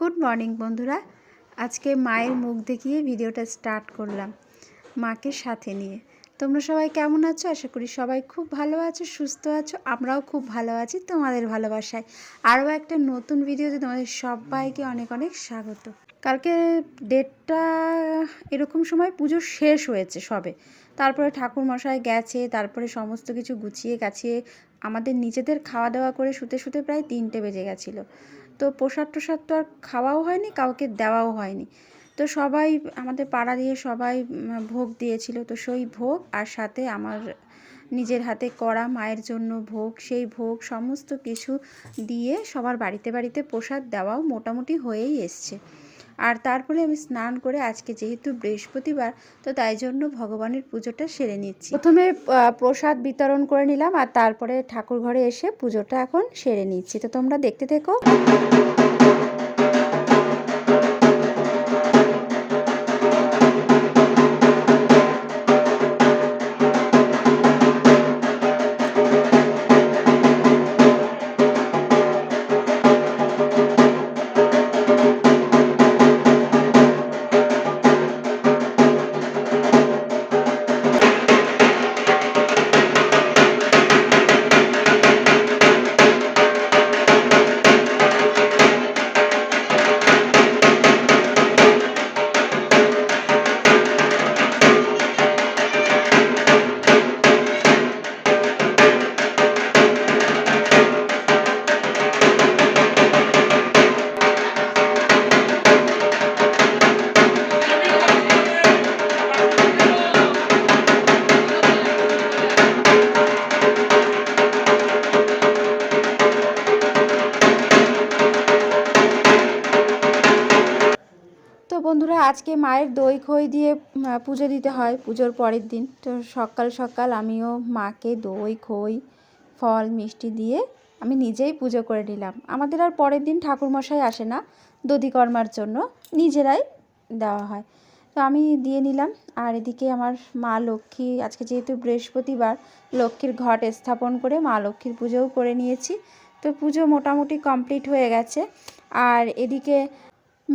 Good morning বন্ধুরা। আজকে মায়ের মুখ দেখিয়ে ভিডিওটা স্টার্ট করলাম মাকে সাথে নিয়ে। তোমরা সবাই কেমন আছো? আশা করি সবাই খুব ভালো আছো, সুস্থ আছো, আমরাও খুব ভালো আছি, তোমাদের ভালোবাসায়। আরও একটা নতুন ভিডিওতে তোমাদের সবাইকে অনেক অনেক স্বাগত। কালকে ডেটটা এরকম সময় পুজো শেষ হয়েছে সবে। তারপরে ঠাকুর মশাই গেছে, তারপরে সমস্ত কিছু গুছিয়ে গাছিয়ে আমাদের নিজেদের খাওয়া দাওয়া করে শুতে শুতে প্রায় তিনটে বেজে গেছিল। তো প্রসাদ টোসাদ তো আর খাওয়াও হয়নি, কাউকে দেওয়াও হয়নি। তো সবাই আমাদের পাড়া দিয়ে সবাই ভোগ দিয়েছিল। তো সেই ভোগ আর সাথে আমার নিজের হাতে করা মায়ের জন্য ভোগ, সেই ভোগ সমস্ত কিছু দিয়ে সবার বাড়িতে বাড়িতে প্রসাদ দেওয়াও মোটামুটি হয়েই এসছে। আর তারপরে আমি স্নান করে আজকে যেহেতু বৃহস্পতিবার, তো তাই জন্য ভগবানের পুজোটা সেরে নিচ্ছি। প্রথমে প্রসাদ বিতরণ করে নিলাম আর তারপরে ঠাকুর ঘরে এসে পুজোটা এখন সেরে নিচ্ছি। তো তোমরা দেখতে থেকো। আজকে মায়ের দই খই দিয়ে পুজো দিতে হয়, পুজোর পরের দিন। তো সকাল সকাল আমিও মাকে দই, খই, ফল, মিষ্টি দিয়ে আমি নিজেই পুজো করে নিলাম। আমাদের আর পরের দিন ঠাকুরমশাই আসে না, দধিকর্মার জন্য। নিজেরাই দেওয়া হয়। তো আমি দিয়ে নিলাম। আর এদিকে আমার মা লক্ষ্মী, আজকে যেহেতু বৃহস্পতিবার, লক্ষ্মীর ঘট স্থাপন করে মা লক্ষ্মীর পুজোও করে নিয়েছি। তো পুজো মোটামুটি কমপ্লিট হয়ে গেছে। আর এদিকে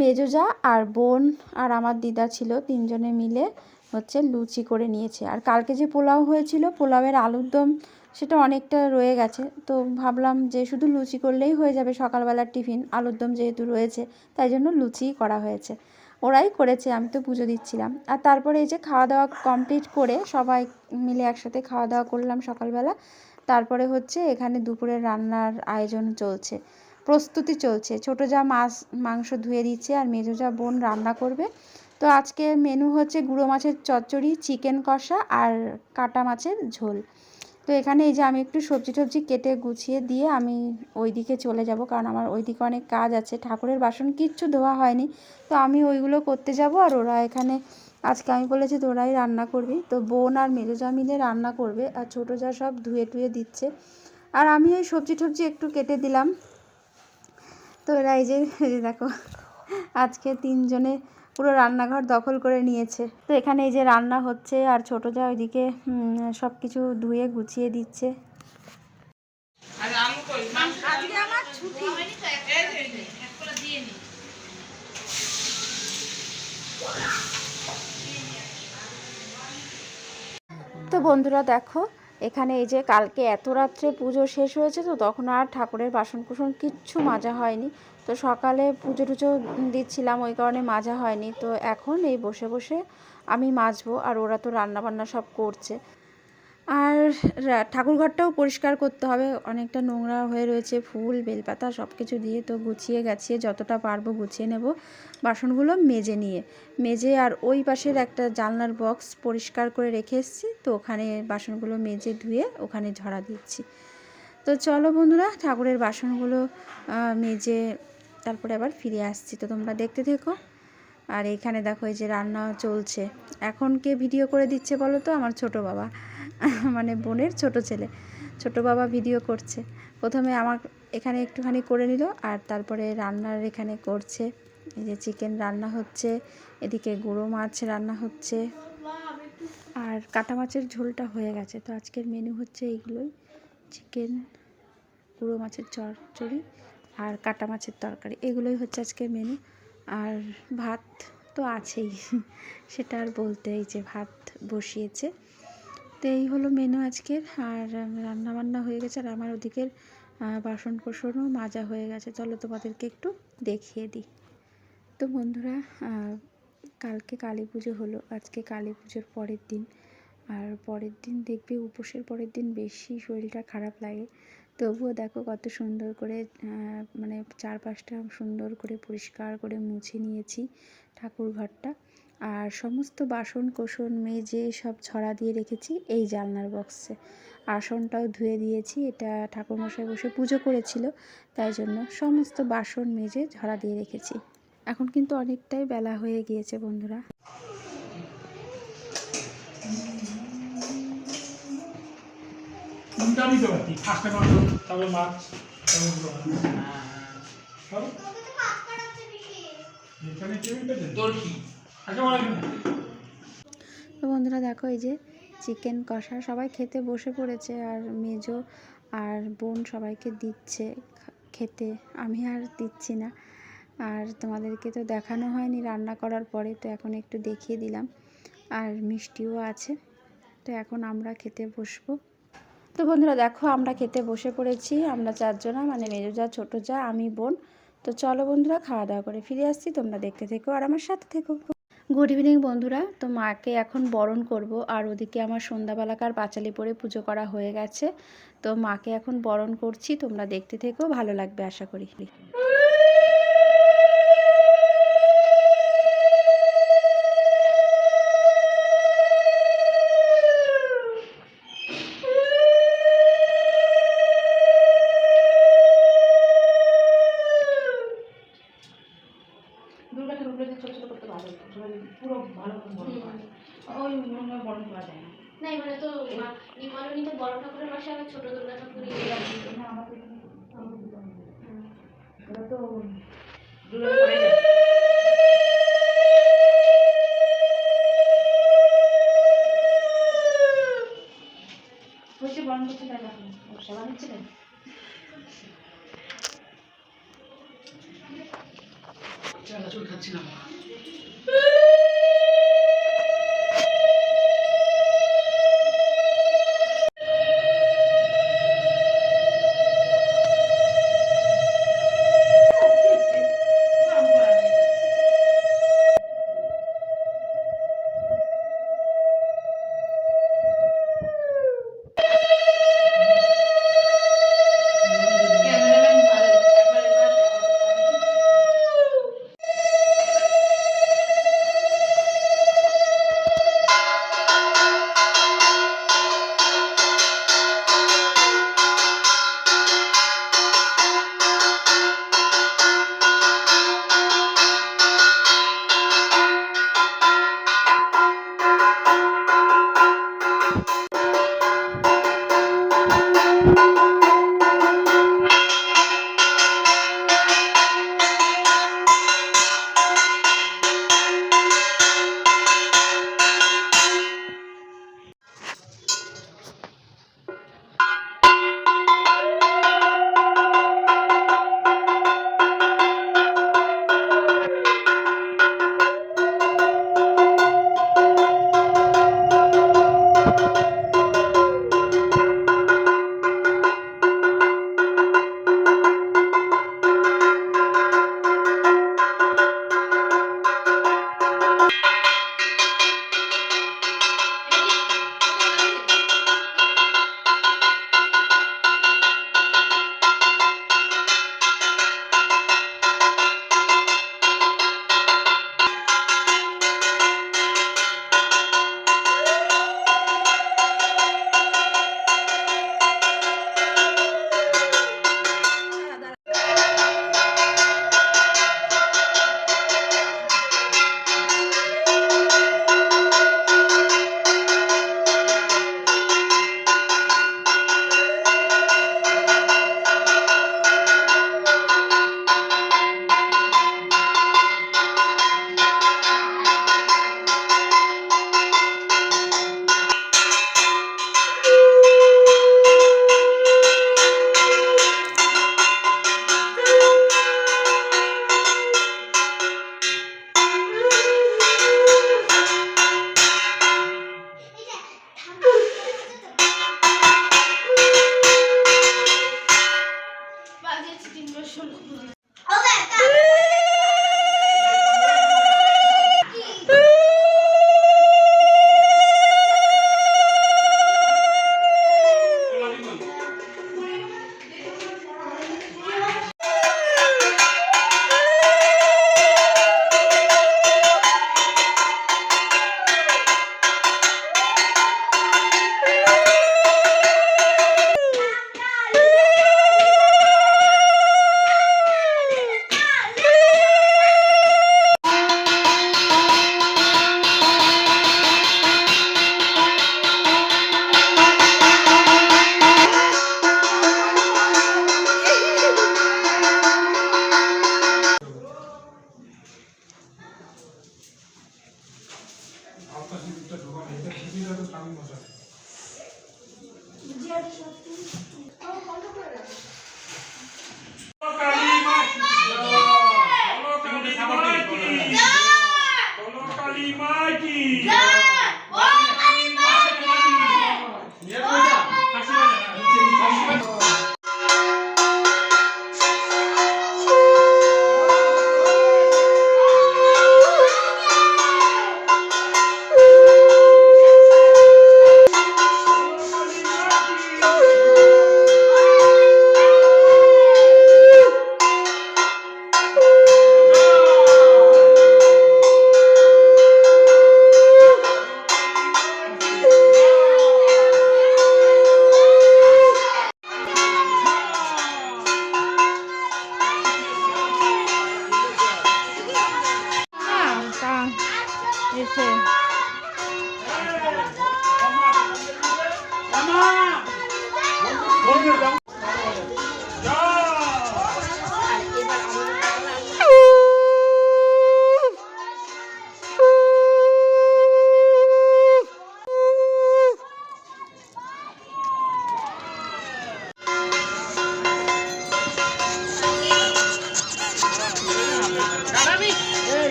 মেজোজা আর বোন আর আমার দিদা ছিল তিনজনে মিলে হচ্ছে লুচি করে নিয়েছে। আর কালকে যে পোলাও হয়েছিল, পোলাওয়ের আলুর দম সেটা অনেকটা রয়ে গেছে। তো ভাবলাম যে শুধু লুচি করলেই হয়ে যাবে সকালবেলার টিফিন, আলুর দম যেহেতু রয়েছে, তাই জন্য লুচিই করা হয়েছে। ওরাই করেছে, আমি তো পুজো দিচ্ছিলাম। আর তারপরে এই যে খাওয়া দাওয়া কমপ্লিট করে সবাই মিলে একসাথে খাওয়া দাওয়া করলাম সকালবেলা। তারপরে হচ্ছে এখানে দুপুরের রান্নার আয়োজন চলছে। প্রস্তুতি চলছে। ছোটো যা মাছ, মাংস ধুয়ে দিচ্ছে আর মেজো যা বোন রান্না করবে। তো আজকে মেনু হচ্ছে গুঁড়ো মাছের চচ্চড়ি চিকেন কষা আর কাটা মাছের ঝোল। তো এখানে এই যে আমি একটু সবজি টবজি কেটে গুছিয়ে দিয়ে আমি ওই দিকে চলে যাব কারণ আমার ওই দিকে অনেক কাজ আছে। ঠাকুরের বাসন কিচ্ছু ধোয়া হয়নি। তো আমি ওইগুলো করতে যাব আর ওরা এখানে, আজকে আমি বলেছি তো ওরাই রান্না করবি। তো বোন আর মেজো যা মিলে রান্না করবে আর ছোটো যা সব ধুয়ে টুয়ে দিচ্ছে। আর আমি ওই সবজি টবজি একটু কেটে দিলাম। তো এরা এই যে দেখো আজকে তিনজনে পুরো রান্নাঘর দখল করে নিয়েছে। তো এখানে এই যে রান্না হচ্ছে আর ছোটো যা ওইদিকে সব কিছু ধুয়ে গুছিয়ে দিচ্ছে। তো বন্ধুরা দেখো এখানে এই যে কালকে এত রাত্রে পুজো শেষ হয়েছে তো, তখন আর ঠাকুরের বাসন কুসন কিচ্ছু মাজা হয়নি। তো সকালে পুজো টুজো দিচ্ছিলাম, ওই কারণে মাজা হয়নি। তো এখন এই বসে বসে আমি মাজবো, আর ওরা তো রান্না বান্না সব করছে। আর ঠাকুরঘরটাও পরিষ্কার করতে হবে। অনেকটা নোংরা হয়ে রয়েছে, ফুল, বেলপাতা সব কিছু দিয়ে তো গুছিয়ে গাছিয়ে যতটা পারব গুছিয়ে নেব। বাসনগুলো মেজে নিয়ে, মেজে আর ওই পাশের একটা জানলার বক্স পরিষ্কার করে রেখে এসেছি, তো ওখানে বাসনগুলো মেজে ধুয়ে ওখানে ঝরা দিচ্ছি। তো চলো বন্ধুরা, ঠাকুরের বাসনগুলো মেজে তারপরে আবার ফিরে আসছি। তো তোমরা দেখতে থেকো। আর এখানে দেখো এই যে রান্না চলছে। এখন কে ভিডিও করে দিচ্ছে বলো তো? আমার ছোট বাবা। মানে বোনের ছোট ছেলে। ছোট বাবা ভিডিও করছে। প্রথমে আমার এখানে একটুখানি করে নিল আর তারপরে রান্নার এখানে করছে। এই যে চিকেন রান্না হচ্ছে, এদিকে গুঁড়ো মাছ রান্না হচ্ছে আর কাটা মাছের ঝোলটা হয়ে গেছে। তো আজকের মেনু হচ্ছে এইগুলোই। চিকেন গুঁড়ো মাছের চচ্চড়ি আর কাটা মাছের তরকারি। এগুলোই হচ্ছে আজকের মেনু আর ভাত তো আছেই। সেটা আর বলতে এই যে ভাত বসিয়েছে। তো এই হলো মেনু আজকের। আর রান্না বান্না হয়ে গেছে আর আমার ওদিকের বাসন কোসনও মাজা হয়ে গেছে। চলো তোমাদেরকে একটু দেখিয়ে দিই। তো বন্ধুরা কালকে কালী পুজো হলো। আজকে কালী পুজোর পরের দিন। আর পরের দিন দেখবে উপোসের পরের দিন বেশি শরীরটা খারাপ লাগে। তবুও দেখো কত সুন্দর করে মানে চারপাশটা সুন্দর করে পরিষ্কার করে মুছে নিয়েছি ঠাকুর ঘরটা আর সমস্ত বাসন কোসন মেজে সব ছড়া দিয়ে রেখেছি এই জানলার বক্সে। আসনটাও ধুয়ে দিয়েছি এটা ঠাকুরমশাই বসে পুজো করেছিল তাই জন্য সমস্ত বাসন মেজে ঝরা দিয়ে রেখেছি। এখন কিন্তু অনেকটাই বেলা হয়ে গিয়েছে বন্ধুরা। মাছ তো বন্ধুরা দেখো এই যে চিকেন কষা, সবাই খেতে বসে পড়েছে আর মেজো আর বোন সবাইকে দিচ্ছে খেতে। আমি আর দিচ্ছি না। আর তোমাদেরকে তো দেখানো হয়নি রান্না করার পরে, তো এখন একটু দেখিয়ে দিলাম। আর মিষ্টিও আছে, তো এখন আমরা খেতে বসবো। তো বন্ধুরা দেখো, আমরা খেতে বসে পড়েছি। আমরা চারজনা মানে মেজো যা, ছোটো যা, আমি, বোন। তো চলো বন্ধুরা খাওয়া দাওয়া করে ফিরে আসছি। তোমরা দেখতে থেকো আর আমার সাথে থেকো। গুড ইভিনিং বন্ধুরা। তো মাকে এখন বরণ করব, আর ওদিকে আমার সন্ধ্যাবেলাকার পাঁচালি পরে পুজো করা হয়ে গেছে। তো মাকে এখন বরণ করছি, তোমরা দেখতে থেকেও ভালো লাগবে আশা করি দুর্গা ঠাকুরগুলো ছোট ছোট করতে ভালো হতো। ছোট ছোট পুরো ভালো করে বড় করা যায়। ওই মনে হয় বড় করা যায় না না এবারে তো নিমালনীতে বড় ঠাকুরের পাশে আবার ছোট দুর্গা ঠাকুর না, আমাদের এখানে আমাদের দুটো নেই। ওরা তো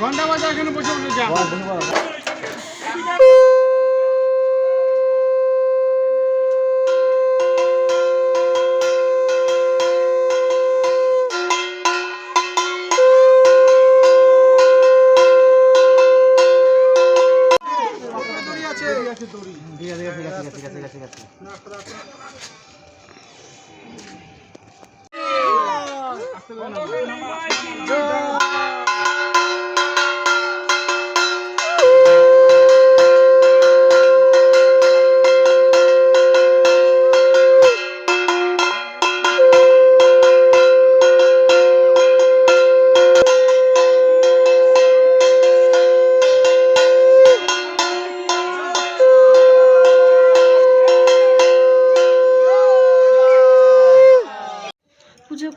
ঘণ্টা বাজে এখানে বসে বসে যা পুজো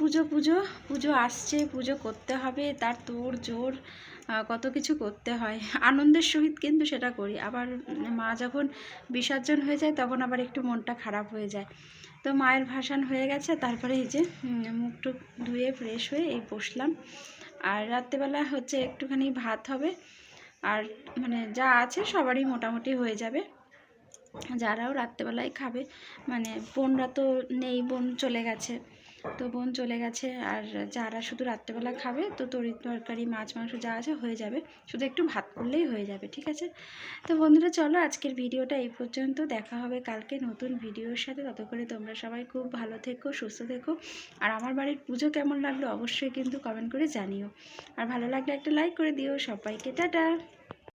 পুজো পুজো পুজো আসছে, পুজো করতে হবে, তার তোর জোর কত কিছু করতে হয়। আনন্দের সহিত কিন্তু সেটা করি। আবার মা যখন বিসর্জন হয়ে যায়, তখন আবার একটু মনটা খারাপ হয়ে যায়। তো মায়ের ভাসান হয়ে গেছে, তারপরে এই যে মুখ টুক ধুয়ে ফ্রেশ হয়ে এই বসলাম। আর রাত্রেবেলা হচ্ছে একটুখানি ভাত হবে। আর মানে যা আছে সবারই মোটামুটি হয়ে যাবে। যারাও রাত্রেবেলায় খাবে মানে বোনরা তো নেই, বোন চলে গেছে। তো বোন চলে গেছে আর যারা শুধু রাত্রেবেলা খাবে, তো তরি তরকারি, মাছ, মাংস যা আছে হয়ে যাবে। শুধু একটু ভাত করলেই হয়ে যাবে, ঠিক আছে? তো বন্ধুরা, চলো আজকের ভিডিওটা এই পর্যন্ত। দেখা হবে কালকে নতুন ভিডিওর সাথে। তত করে তোমরা সবাই খুব ভালো থেকো, সুস্থ থেকো। আর আমার বাড়ির পুজো কেমন লাগল অবশ্যই কিন্তু কমেন্ট করে জানিও। আর ভালো লাগলে একটা লাইক করে দিও। সবাইকে, টাটা!